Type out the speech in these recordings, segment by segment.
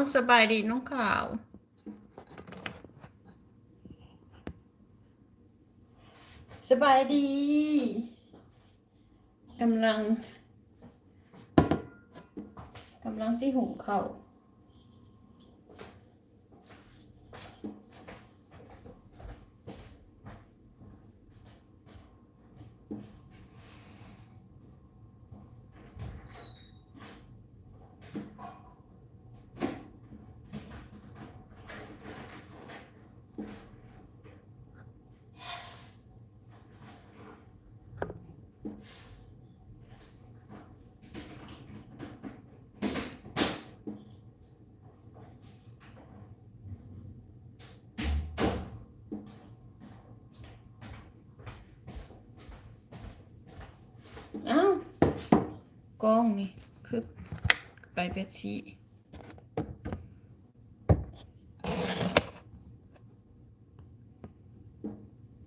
เอาสบายดีน้องขาว สบายดีกำลังกำลังสิหุงข้า อ้าวกล้องนี่คือไปเปดชี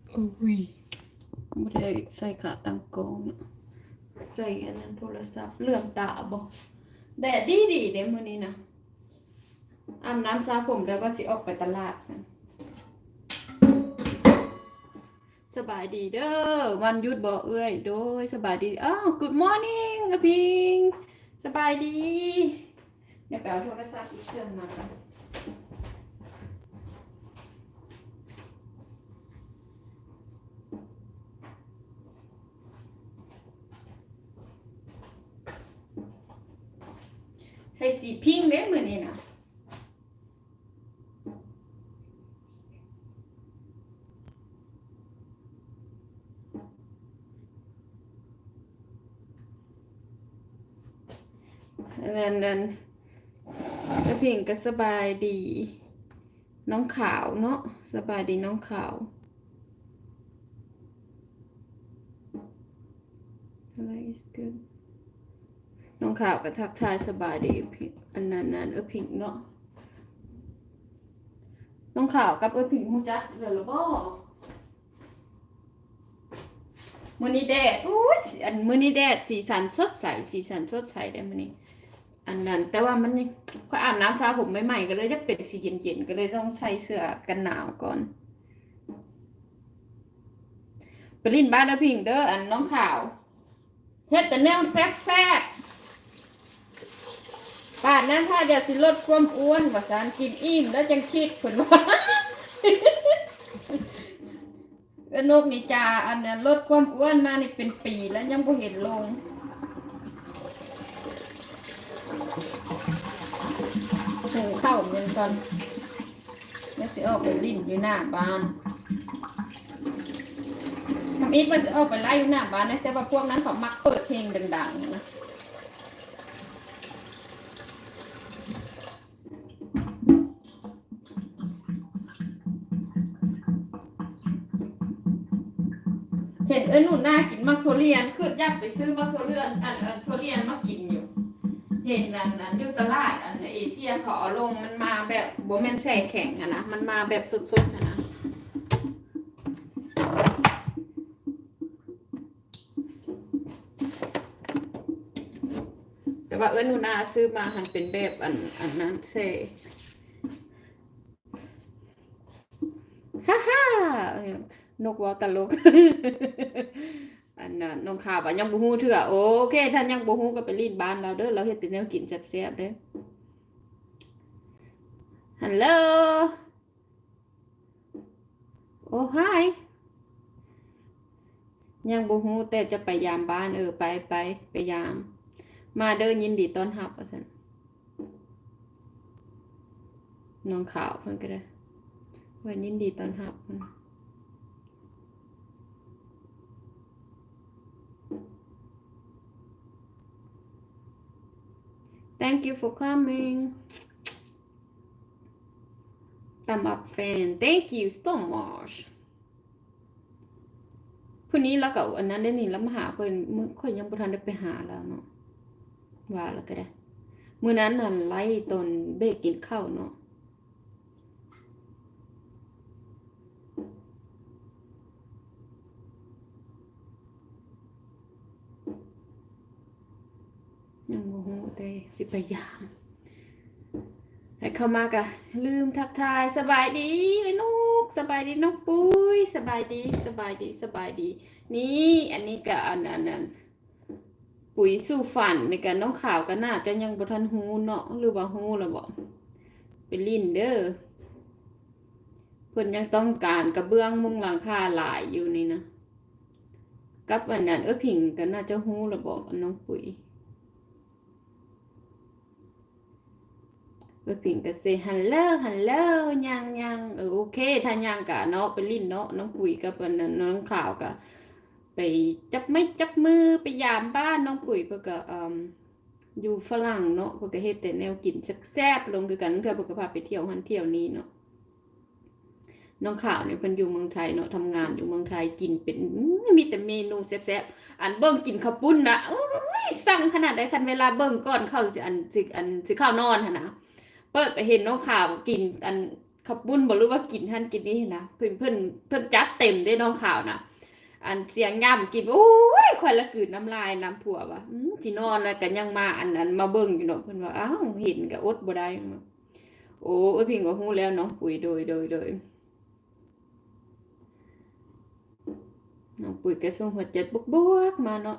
โอ้ยไม่ได้ใส่ขาตั้งกล้องเนอะใส่อันนั้นโทรศัพท์เลื่อมตาบ่แดดดีดีๆเด้มื้อนี้นะอาบน้ำสระผมแล้วก็สิออกไปตลาดซั่น สบายดีเด้อวันหยุดบ่เอ้ยโดยสบายดีอ้าว good morning อพิงสบายดีเดี๋ยวไปเอาโทรศัพท์อีกเครื่องมากันใส่สีพิงค์เด้มือนี้นะ นั่นนั่นกระเพียงก็สบายดี น้องขาวเนาะสบายดีน้องขาวอะไร is good น้องขาวก็ทักทายสบายดีพิงอันนั้นนั่นเออพิงเนาะน้องขาวกับเออพิงฮู้จักเดี๋ยวละบ่มือนี้แดดอู้ยอันมือนี้แดดสีสันสดใสสีสันสดใสได้มือนี้ อันนั้น แต่ว่ามันยังพอาบน้ำซาผมใหม่ๆก็เลยจะเป็นสีเย็นๆก็เลยต้องใส่เสื้อกันหนาวก่อนไปลินบ้านแล้วพิงเด้ออันน้องขาวเฮ็ดแต่แนวแซ่บๆป่านนั้นถ้าเดี๋ยวสิลดความอ้วนว่าสารกินอิ่มแล้วจังคิดผลว่าแล้วนกนี่จาอันนั้นลดความอ้วนมานี่เป็นปีแล้วยังบ่เห็นลง หุงข้าวเงินก่อนแล้วสิออกไปลิ้นอยู่หน้าบ้านทำอีกว่าสิออกไปไล่อยู่หน้าบ้านนะแต่ว่าพวกนั้นเขามักเปิดเพลงดังๆนะเห็นเอ้ยหนูน่ากินมักโทเรียนคืออยากไปซื้อมักโทเรียนอันอันโทเรียนมากินอยู่ เห็นอันนั้นยู่ตลาดอันเอเชียขอลงมันมาแบบโบแมนแช่แข็งอะนะมันมาแบบสุดๆอะนะแต่ว่าเอิ้นหนูนาซื้อมาหันเป็นแบบอันอันนั้นเซ่ฮ่าฮ่านกว่าตลก อันนั้นน้องข่าวว่ายังบ่ฮู้เถื่อโอเคท่านยังบ่ฮู้ก็ไปรีดบ้านเราเด้อเราเฮ็ดแต่แนวกินแซ่บๆเด้อฮัลโหลโอ้ hi ยังบ่ฮู้แต่จะไปยามบ้านเออไปไปไปยาม มาเด้อยินดีต้อนรับว่าซั่นน้องข่าวเพิ่นก็ได้ว่ายินดีต้อนรับเพิ่น Thank you for coming. Thumb up fan. Thank you so much. พรุ่งนี้เรากับอันนั้นได้นี่แล้วมาหาเพิ่นมื้อข่อยยังบ่ทันได้ไปหาแล้วเนาะว่าแล้วก็ได้มื้อนั้นน่ะไล่ตนเบกกินข้าวเนาะยังบ่ฮู้ แต่สิพยายามเข้ามากะลืมทักทายสบายดีไอ้นกสบายดีนกปุ้ยสบายดีสบายดีสบายดี นี่อันนี้กะอันอันนั้นปุ๋ยสู่ฝันในการน้องข่าวก็น่าจะยังบทันฮู้เนาะหรือว่าฮู้แล้วบ่เป็นลิ้นเด้อเพิ่นยังต้องการกระเบื้องมุงหลังคาหลายอยู่นี่นะกับอันนั้นเออผิงก็น่าจะฮู้แล้วบ่น้องปุ๋ย ไปปิ่งก็เซฮัลโหลฮัลโหลยังยังเออโอเคถ้ายังกะเนาะไปลิ้นเนาะน้องปุ๋ยกับอันนั้นน้องข่าวกะไปจับไม่จับมือไปยามบ้านน้องปุ๋ยเพื่อก็อืมอยู่ฝรั่งเนาะเพื่อก็เฮ็ดแต่แนวกินแซ่บๆลงคือกันเพื่อเพื่อก็พาไปเที่ยวหันเที่ยวนี้เนาะน้องข่าวเนี่ยเพิ่นอยู่เมืองไทยเนาะทำงานอยู่เมืองไทยกินเป็นมีแต่เมนูแซ่บๆอันเบิ่งกินข้าวปุ้นนะสั่งขนาดใดคันเวลาเบิ่งก่อนเข้าสิอันสิอันสิข้าวนอนหั่นนะ เปิดไปเห็นน้องข่าวกินอันขับบุญบอกรู้ว่ากินท่านกินนี่นะเพื่อนเพื่อนเพื่อนจัดเต็มได้น้องข่าวนะอันเสียงย่ำกินโอ้ยคอยละกืนน้ำลายน้ำผัววะอืมสินอนแล้วกันยังมาอันอันมาเบิ่งอยู่เนาะเพิ่นว่าอ้าวเห็นก็อดบ่ได้โอ้เอ้ยพิงก็ฮู้แล้วเนาะปุ๋ยโดยโดยโดยน้องปุ๋ยก็ส่งหัวใจบวกๆมาเนาะ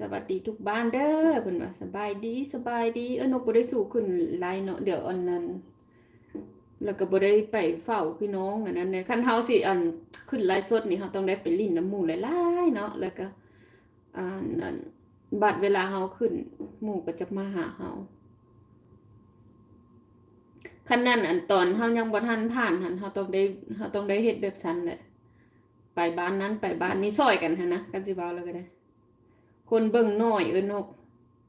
สวัสดีทุกบ้านเด้อเพิ่นว่าสบายดีสบายดีเออนกบ่ได้สู้ขึ้นไลน์เนาะเดี๋ยวอันนั้นแล้วก็บ่ได้ไปเฝ้าพี่น้องอันนั้นเนี่ยคันเฮาสิอันขึ้นไลฟ์สดนี่เฮาต้องได้ไปลิ้นน้ำหมู่หลายๆเนาะแล้วก็อันนั้นบัดเวลาเฮาขึ้นหมู่ก็จะมาหาเฮาคันนั้นอันตอนเฮายังบ่ทันผ่านหันเฮาต้องได้เฮาต้องได้เฮ็ดแบบซันแหละไปบ้านนั้นไปบ้านนี้ซอยกันหันนะกันสิเว้าแล้วก็ได้ คนเบิ่งน้อยเออนก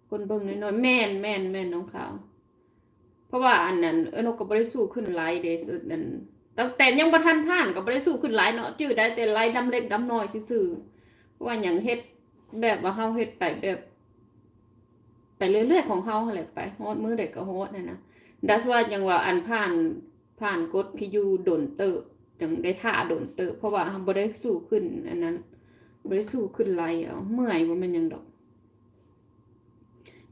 คนเบิ่งน้อยๆแม่นแม่นแม่นน้องขาว เพราะว่าอันนั้นเออนกก็บ่ได้สู้ขึ้นหลายเดะสุดนั้นตั้งแต่ยังบ่ทันผ่านก็บ่ได้สู้ขึ้นหลายเนาะจื้อได้แต่หลายดำเล็กดำน้อยซื่อๆเพราะว่าหยังเฮ็ดแบบว่าเฮาเฮ็ดไปแบบไปเรื่อยๆของเฮาหั่นแหละไปฮอดมือใดก็ฮอดนั่นนะดัสว่ายังว่าอันผ่านผ่านกฎพิยูดนเติบจังได้ท่าดนเติบเพราะว่าเฮาบ่ได้สู้ขึ้นอันนั้น บริสู้ขึ้นไรเอาเมื่อยว่ามันยังดอก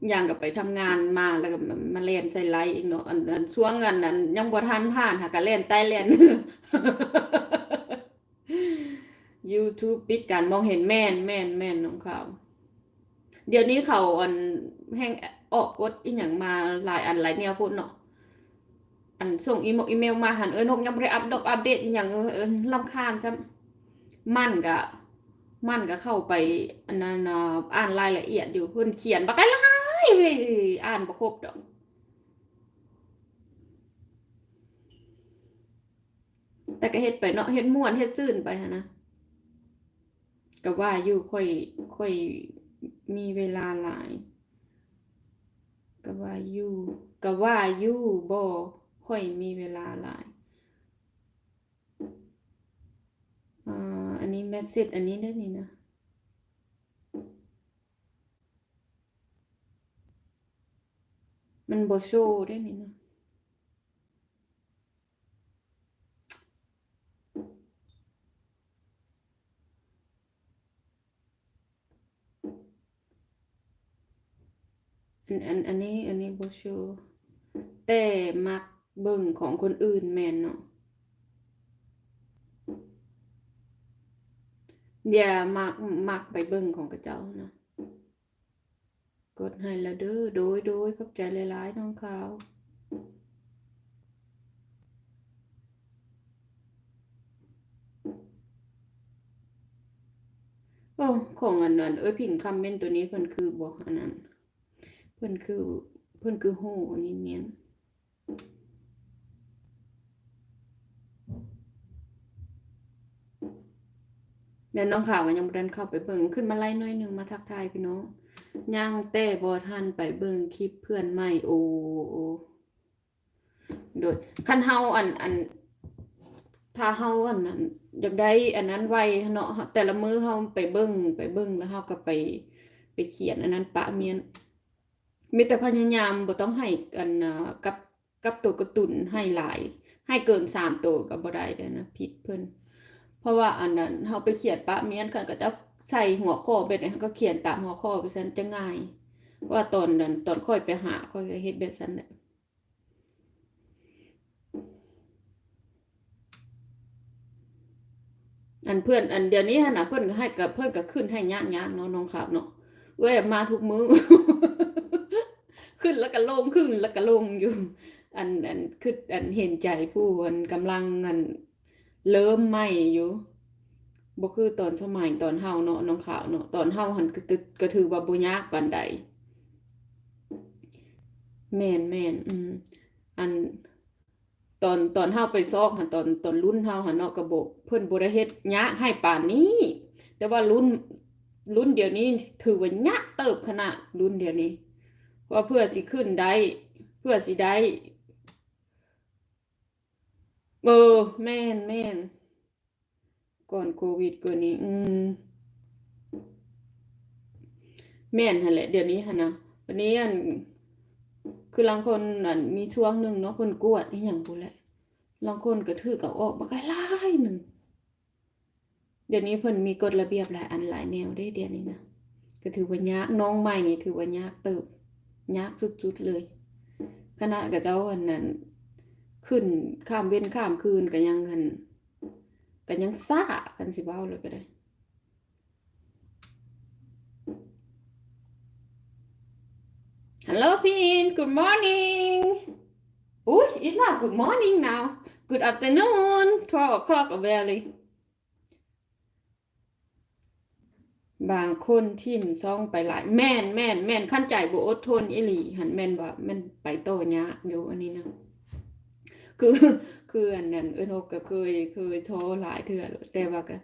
อย่างกับไปทำงานมาแล้วก็มามาเล่นใส่ไลอีกเนาะอันอันช่วงเงินนั้นยังบ่ทันผ่านหาก็เล่นใต้เล่น YouTube ปิดการมองเห็นแม่นแม่นแม่นของเขาเดี๋ยวนี้เขาอันแห่งออกกฎอีหยังมาหลายอันหลายแนวพุ่นเนาะอันส่งอีเมลอีเมลมาหันเออนกยังบ่ได้อัปดอกอัปเดตอีหยังเออเออรำคาญจ้ะมันก็ มันก็เข้าไปอันนั้นน่ะอ่านรายละเอียดอยู่เพิ่นเขียนบักหลายเว้ยอ่านบ่ครบดอกแต่ก็เฮ็ดไปเนาะเฮ็ดม่วนเฮ็ดซื่นไปหันะก็ว่าอยู่ค่อยค่อยมีเวลาหลายก็ว่าอยู่ก็ว่าอยู่บ่ค่อยมีเวลาหลายอ่า นี้แมสเซจอันนี้ได้นี่นะมันบ่โชว์ได้นี่นะอันอันอันนี้อันนี้บ่โชแต่มักเบิ่งของคนอื่นแม่นเนาะ อย่ามักมักไปเบิ่งของกระเจ้านะกดให้ล้วเด้อโดยโดยขอบใจหลายๆน้องเขาโอ้ของอันนั้นเอ้ยพิมพ์คอมเมนต์ตัวนี้เพิ่นคือบอกอันนั้น เพิ่นคือเพิ่นคือโหอันนี้แม่น เดี๋ยน้องข่าวก็ยังบ่ทันเข้าไปเบิ่งขึ้นมาไล่หน้อยหนึงมาทักทายพี่น้องยังแต่บ่ทันไปเบิ่งคลิปเพื่อนใหม่โอ้โอ้โดยคันเฮาอันอันถ้าเฮาอันนั้นอยากได้อันนั้นไวเนาะแต่ละมือเฮาไปเบิ่งไปเบิ่งแล้วเฮาก็ไปไปเขียนอันนั้นปะเมียนมีแต่พยายามบ่ต้องให้อันกับกับตัวกร์ตูนให้หลาย ให้เกินสามตัวก็บ่ได้เด้นะผิดเพิ่น เพราะว่าอันนั้นเขาไปเขียนปะเมียนกันก็จะใส่หัวข้อเป็นเขาก็เขียนตามหัวข้อไปฉันจะง่าย ว่าตอนนั้นตอนค่อยไปหาค่อยเฮ็ดแบบฉันเลยอันเพื่อนอันเดี๋ยวนี้ฮะนะเพื่อนก็ให้กับเพื่อนก็ขึ้นให้ยากๆเนาะน้องขับเนาะเว้ยมาทุกมือ้อ ขึ้นแล้วก็ลงขึ้นแล้วก็ลงอยู่ อันอันคืออันเห็นใจผู้อันกำลังอัน เริ่มใหม่อยู่บ่คือตอนสมัยตอนเฮาเนาะน้องขาวเนาะตอนเฮาหันก็ตึก็ถือว่าบ่ยากปานใดแม่นแม่นอืมอันตอนตอนเฮาไปซอกหันตอนตอนรุ่นเฮาหันเนาะก็บ่เพิ่นบ่ได้เฮ็ดยากให้ปานนี้ แต่ว่ารุ่นรุ่นเดี๋ยวนี้ถือว่ายากเติบขนาดรุ่นเดี๋ยวนี้เพราะว่าเพื่อสิขึ้นได้ เพื่อสิได้ เออ แม่นแม่น ก่อนโควิดกว่านี้ อืม แม่นหั่นแหละ เดี๋ยวนี้หั่นนะวันนี้อัน คือลางคนอันมีช่วงหนึ่งเนาะเพิ่นกวดอีหยังพู้นแหละลางคนก็ถือก็ออกบักหลายหนึ่ง เดี๋ยวนี้เพิ่นมีกฎระเบียบหลายอันหลายแนวเด้เดี๋ยวนี้นะก็ถือว่ายากน้องใหม่นี่ถือว่ายากเติบยากสุดๆเลยขณะกับเจ้าอันนั้น ขึ้นข้ามเว้นข้ามคืนก็ยังหันก็ยังซ่ากันสิเว้าเลยก็ได้ Hello, Pin. Good morning. Oh, it's not good morning now. Good afternoon. 12 o'clock already. บางคนทิมซ่องไปหลายแม่นแม่นแม่นขั้นใจบ่อดทนอีหลีหันแม่นว่าแม่นไปโตยากอยู่อันนี้นะ คือคืออันนั้นเอิ้นกก็เคยเคยโทรหลายเทื่อแต่ว่าก็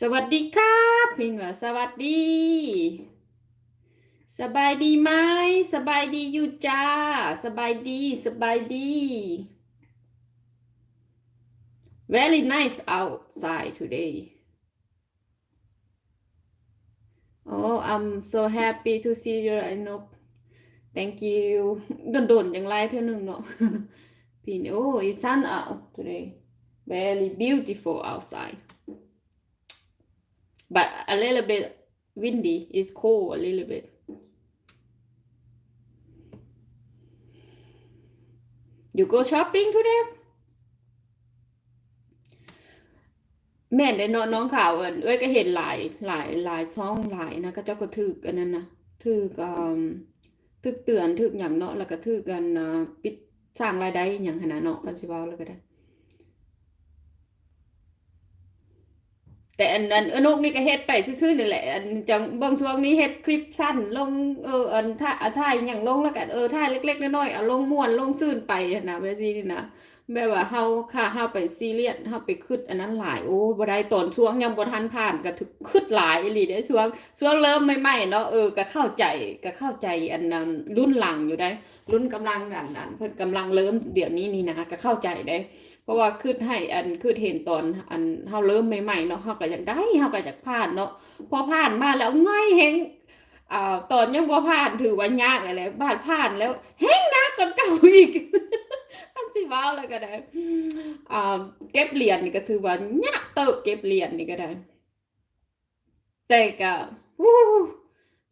สวัสดีครับพินว่าสวัสดี สบายดีไหมสบายดีอยู่จ้า สบายดีสบายดี very nice outside today oh I'm so happy to see you ไอ้นก thank you โดนๆอย่างไรเท่านึงเนาะพี่นี่ oh it's sun out today very beautiful outside but a little bit windy it's cold a little bit You go shopping today? แม่นได้เนาะน้องข่าวเอิ้นเอ้ยก็เห็นหลายหลายหลายช่องหลายนะก็เจ้าก็ถึกอันนั้นนะถึกอ่า ถึกเตือนถึกอย่างเนาะแล้วก็ถึกกันอ่าปิดสร้างรายได้อย่างขนาดเนาะก็สิเว้าแล้วก็ได้ แต่อันอันเอนกนี่ก็เฮ็ดไปซื่อๆนี่แหละอันจังบางช่วงนี้เฮ็ดคลิปสั้นลงเอออันท่าอะถ่ายหยังลงแล้วก็เออถ่ายเล็กๆน้อยๆเอาลงม่วนลงซื่นไปนะเวซี่นี่นะ แบบว่าเฮาค่าเฮาไปซีเรียสเฮาไปคิดอันนั้นหลายโอ้บ่ได้ตอนช่วงยังบ่ทันผ่านก็ถึกคิดหลายอีหลีเด้ช่วงช่วงเริ่มใหม่ๆเนาะเออก็เข้าใจก็เข้าใจอันนั้นรุ่นหลังอยู่ได้ รุ่นกำลังอันนั้นเพิ่นกำลังเริ่มเดี๋ยวนี้นี่นะก็เข้าใจได้ เพราะว่าคือให้อันคือเห็นตอนอันเฮาเริ่มใหม่ๆเนาะเฮาก็อยากได้เฮาก็อยากผ่านเนาะพอผ่านมาแล้วง่ายแฮงอ่าตอนยังบ่ผ่านถือว่ายากอะไรบาดผ่านแล้วแฮงนักกว่าเก่าอีกันสิว่าแล้วก็ได้อ่าเก็บเหรียญนี่ก็ถือว่ายากเติบเก็บเหรียญนี่ก็ได้แต่ก็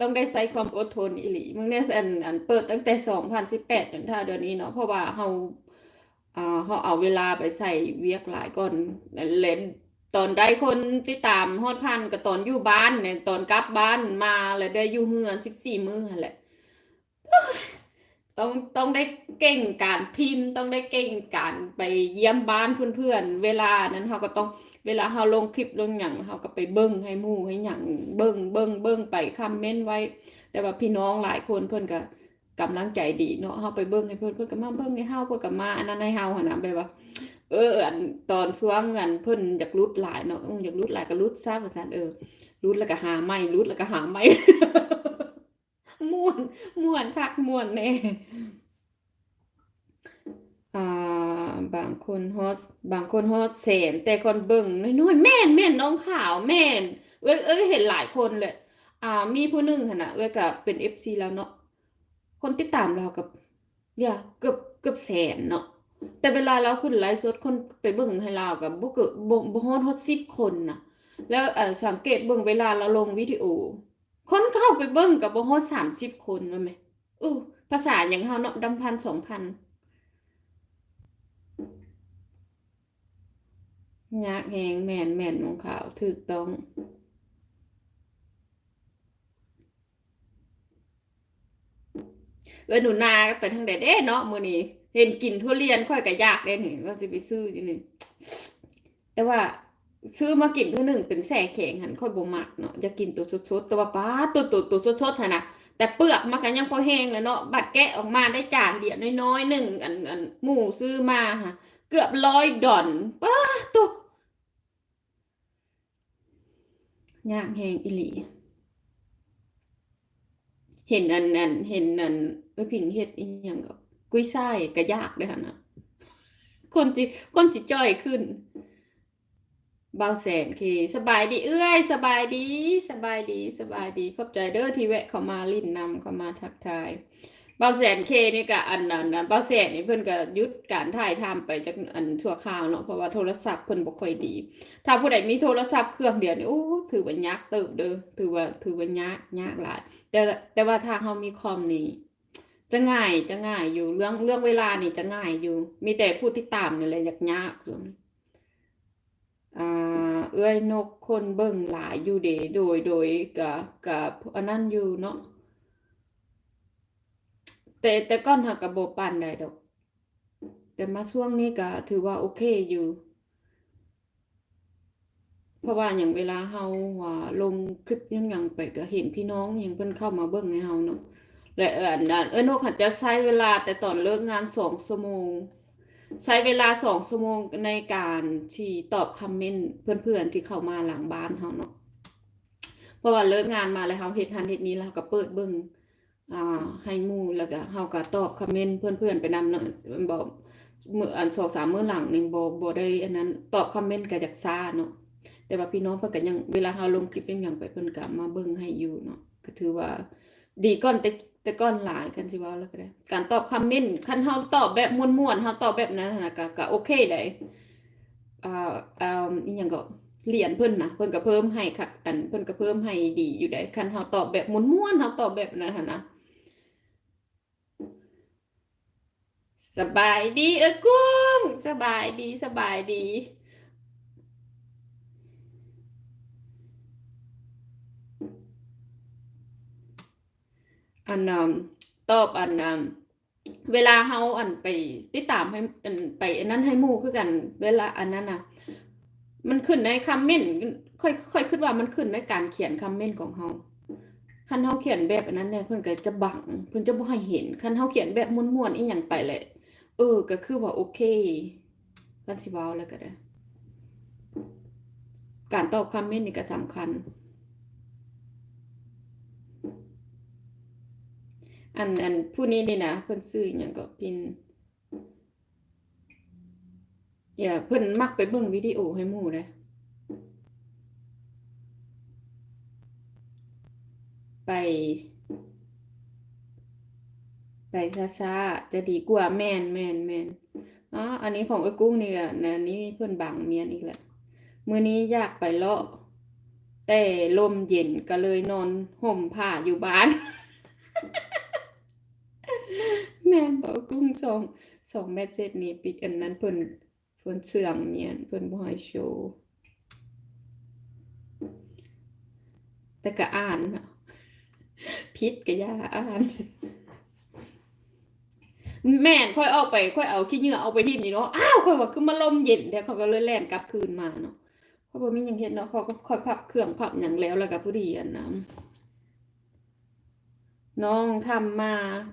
ต้องได้ใช้ความอดทนอีหลีมึงเนี่ยอันอันเปิดตั้งแต่2018จนถ้าเดือนนี้เนาะเพราะว่าเฮาอ่าเขาเอาเวลาไปใส่เวียกหลายก่อนเล่นตอนได้คนติดตามฮอดพันกับตอนอยู่บ้านเนี่ยตอนกลับบ้านมาแล้วได้อยู่เฮือนสิบสี่มื้อแหละ ต้องต้องได้เก่งการพิมพ์ ต้องได้เก่งการไปเยี่ยมบ้านเพื่อนๆ เวลานั้นเขาก็ต้องเวลาเขาลงคลิปลงหยังเขาก็ไปเบิ่งให้มู่ให้หยังเบิ่งเบิ่งเบิ่งไปคอมเมนต์ไว้ แต่ว่าพี่น้องหลายคนเพิ่อนก็กำลังใจดีเนาะเฮาไปเบิ่งให้เพิ่อนเพิ่อนก็มาเบิ่งให้เฮาเพิ่อนก็มาอันนั้นให้เฮาหั่นน่ะแบบว่า เอออันตอนช่วงอันเพิ่อนอยากรุดหลายเนาะอยากรุดหลายก็รุดซะว่าซั่นเออรุดแล้วก็หาใหม่รุดแล้วก็หาใหม่ ม่วนม่วนคักม่วนแน่อ่าบางคนฮอดบางคนฮอดแสนแต่คนเบิ่งน้อยๆแม่นแม่นน้องขาวแม่นเอ้ยเอ้ยเห็นหลายคนเลย อ่า มีผู้หนึงหั่นน่ะเอ้ยก็เป็น FC แล้วเนาะคนติดตามเรากับอย่าเกือบเกือบแสนเนาะแต่เวลาเราขึ้นไลฟ์สดคนไปเบิ่งให้เรากับบ่เกิดบ่บ่ฮอดฮอด10คนนะแล้วอ่อสังเกตเบิ่งเวลาเราลงวิดีโอ คนเข้าไปเบิ่งก็บ่ฮอด30คนว่าแหมเออภาษาหยังเฮาเนาะดำพัน2,000ยากแหงแม่นแม่นของเขาถูกต้องเออหนูนาก็ไปทางใดเด้เนาะมื้อนี้เห็นกินทุเรียนค่อยก็ยากเด้นี่ว่าสิไปซื้ออยู่นี่แต่ว่า ซื้อมากินเทื่อหนึงเป็นแส่แข็งหันค่อยบ่มักเนาะอยากกินตัวสดๆแต่ว่าป้าตัวตัวตัวสดๆหั่นน่ะแต่เปลือกมันก็ยังพอแห้งแล้วเนาะบัดแกะออกมาได้จานเดียวน้อยๆหนึ่งอันอันหมูซื้อมาค่ะ เกือบร้อยดอนป้าตัวย่างแห้งอิหลีเห็นอันอันเห็นอันเอ้ยผิงเฮ็ดอีหยังก็กุ้ยช่ายก็ยากเด้อหั่นน่ะคนสิคนสิจ้อยขึ้น เบาแสนเคสบายดีเอื้อยสบายดีสบายดีสบายดีขอบใจเด้อที่แวะเข้ามาลิ้นนำเข้ามาทักทายเบาแสนเคนี่ก็อันนั้นเบาแสนนี่เพิ่นก็หยุดการถ่ายทำไปจากอันชั่วคราวเนาะเพราะว่าโทรศัพท์เพิ่นบ่ค่อยดี ถ้าผู้ใดมีโทรศัพท์เครื่องเดียวนี่โอ้ถือว่ายากเติบเด้อถือว่าถือว่ายากยากหลายแต่แต่ว่าถ้าเฮามีคอมนี่จะง่ายจะง่ายอยู่เรื่องเรื่องเวลานี่จะง่ายอยู่ มีแต่ผู้ที่ตามนี่แหละยากๆส่วน เอื้อยนกคนเบิ่งหลายอยู่เดโดยโดยกับกับอันนั้นอยู่เนาะแต่แต่ก่อนหักกับโบปานใดดอก แต่มาช่วงนี้ก็ถือว่าโอเคอยู่ เพราะว่าอย่างเวลาเฮาว่าลงคลิปยังยังไปก็เห็นพี่น้องยังเพิ่นเข้ามาเบิ่งให้เฮาเนาะและเอออันเอ้อนกอาจจะใช้เวลาแต่ตอนเลิกงานสองชั่วโมง ใช้เวลาสองชั่วโมงในการที่ตอบคอมเมนต์เพื่อนๆที่เข้ามาหลังบ้านเฮาเนาะเพราะว่าเลิกงานมาแล้วเฮาเฮ็ดหันเฮ็ดนี้แล้วเราก็เปิดเบิ่งอ่าให้มู่แล้วก็เฮาก็ตอบคอมเมนต์เพื่อนๆไปนำเนาะบอกเมื้ออันสองสามเมื้อหลังนี่บ่บ่ได้อันนั้นตอบคอมเมนต์ก็จักซาเนาะแต่ว่าพี่น้องเพิ่นก็ยังเวลาเฮาลงคลิปยังหยังไปเพิ่นก็มาเบิ่งให้อยู่เนาะก็ถือว่าดีก่อนแต่ แต่ก่อนหลายกันสิว่าแล้วก็ได้ การตอบคอมเมนต์คันเฮาตอบแบบม่วนๆเฮาตอบแบบนั้นนะก็ก็โอเคได้อ่าอ่าอีหยังก็เหรียญเพิ่นนะเพิ่นก็เพิ่มให้ค่ะอันเพิ่นก็เพิ่มให้ดีอยู่ได้คันเฮาตอบแบบม่วนๆเฮาตอบแบบนั้นนนะสบายดีเอ้อกุ้งสบายดีสบายดี อันตอบอันเวลาเฮาอันไปติดตามให้อันไปอันนั้นให้หมู่คือกัน เวลาอันนั้นน่ะ มันขึ้นในคอมเมนต์ค่อยค่อยคิดว่ามันขึ้นในการเขียนคอมเมนต์ของเฮาคันเฮาเขียนแบบอันนั้นเนี่ยเพิ่นก็จะบังเพิ่นจะบ่ให้เห็นคันเฮาเขียนแบบม่วนๆอีหยังไปแหละเออ ก็คือว่าโอเคกันสิเว้าแล้วก็ได้การตอบคอมเมนต์นี่ก็สำคัญ อันอันผู้นี้นี่นะเพิ่นซื้อหยังก็พินอย่าเพิ่นมักไปเบิ่งวิดีโอให้หมู่เด้ไป ไปช้าๆจะดีกว่าแมนแมนแมนอ๋ออันนี้ของไอ้กุ้งนี่ก็นะอันนี้เพิ่อนบังเมียนอีกแหล้วมื้อนี้อยากไปเลาะ แต่ลมเย็นก็เลยนอนห่มผ้าอยู่บ้าน แม่นบอกกุ้งสองสองเมสเซจนี้ปิดอันนั้นเพิ่นเพิ่นเสื่องเมียเพิ่นบ่ให้โชว์แต่ก็อ่านน่ะผิดก็ยาอ่าน แม่นค่อยเอาไปค่อยเอาขี้เหงื่อเอาไปทิ้งนี่เนาะอ้าวค่อยว่าคือมาลมเย็นเดี๋ยวเขาก็เลยแล่นกลับคืนมาเนาะเพราะบ่มีหยังเฮ็ดเนาะเขาก็ค่อยพับเครื่องพับหยังแล้วแล้วก็พอดีอันนั้น น้องทำมา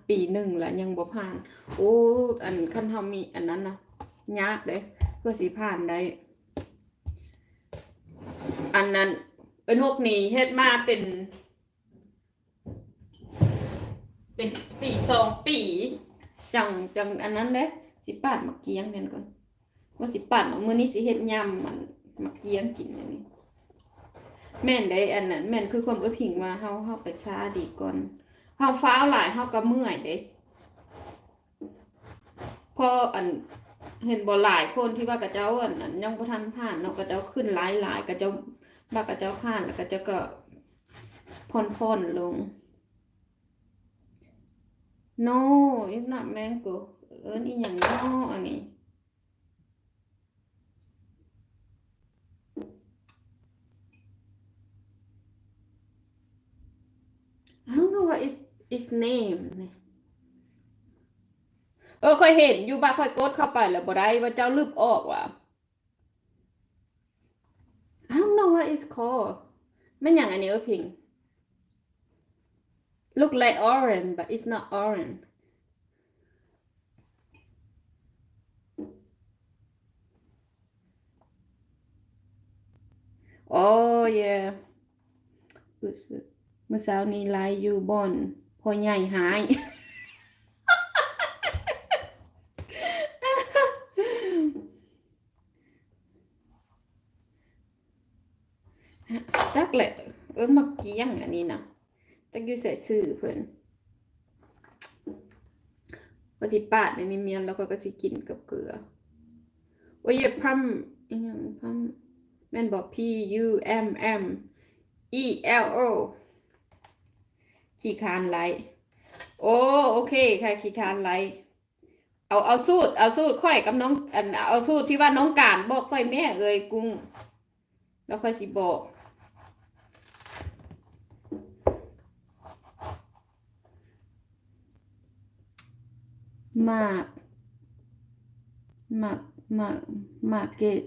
ปีหนึ่งแล้วยังบ่ผ่าน โอ้อันคันเฮามีอันนั้นนะยากเด้เพื่อสิผ่านได้ อันนั้นเป็นพวกนี้เฮ็ดมาเป็น เป็นปีสองปีจังจังอันนั้นเด้สิปาดมะเกียงแม่นก่อนว่าสิปาดมื้อนี้สิเฮ็ดยำมันมะเกียงกินอันนี้แม่นได้อันนั้นแม่นคือความเอื้อผิงว่าเฮาเฮาไปช้าดีก่อนาฟ้าวหลายเฮาก็เมื่อยเด้พออันเห็นบ่หลายคนที่ว่ากระเจ้าอันยังบ่ทันผ่านเนาะกระเจ้าขึ้นหลายหลายกระเจ้าบ่ากระเจ้าผ่านแล้วกระเจ้าก็พ่อนพ่อนลง no it's not mango เออนี่อย่างนออันนี้อ้าวนึกว่า is is name เนี่ยเออค่อยเห็นอยู่บ้านค่อยกดเข้าไปแล้วบ่ได้ว่าเจ้าลึกออกว่ะ I don't know what it's called ม่นอย่างอันนี้เออพิง look like orange but it's not orange oh yeah เมื่อเช้านี้ไลฟ์อยู่บน พ่อใหญ่หายจักแหละเออมาเกี้ยงอันนี้นะจักอยู่ใส่ซื้อเพิ่อนก็สิปาดในนี้เมียนแล้วก็ก็สิกินกับเกลือโอ้ยพัมอีหยังพัมแม่นบอก P U M M E L O ขี้คานไลโอ้โอเคค่ะขี้คานไลเอาเอาสูตรเอาสูตรค่อยกับน้องอันเอาสูตรที่ว่าน้องการบอกค่อยแม่เอ่ยกุ้งแล้วค่อยสิบอกมากมากมากมากเกต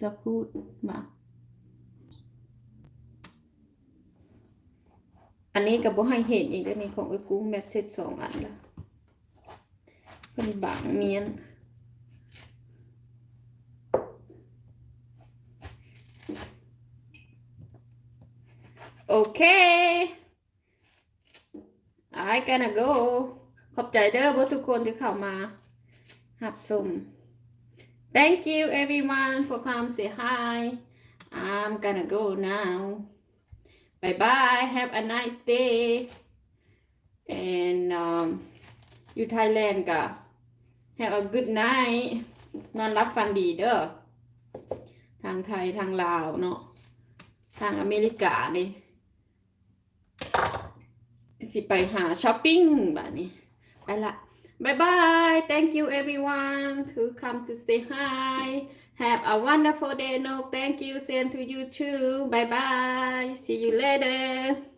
จะพูดมา อันนี้กับบ่ให้เห็นอีกแล้วนี่ของไอ้กุ้งแมทเซตสองอันละเป็นบางเมียนโอเค I gonna go ขอบใจเด้อเพื่อทุกคนที่เข้ามาหับสม Thank you everyone for come say hi I'm gonna go now Bye bye have a nice day and um you Thailand ก็ have a good night นอนรับฟันดีเด้อ ทางไทยทางลาวเนาะ ทางอเมริกานี่สิไปหาช้อปปิ้งแบบนี้ ไปละบายบาย thank you everyone to come to say hi have a wonderful day. No thank you. Same to you too. Bye bye see you later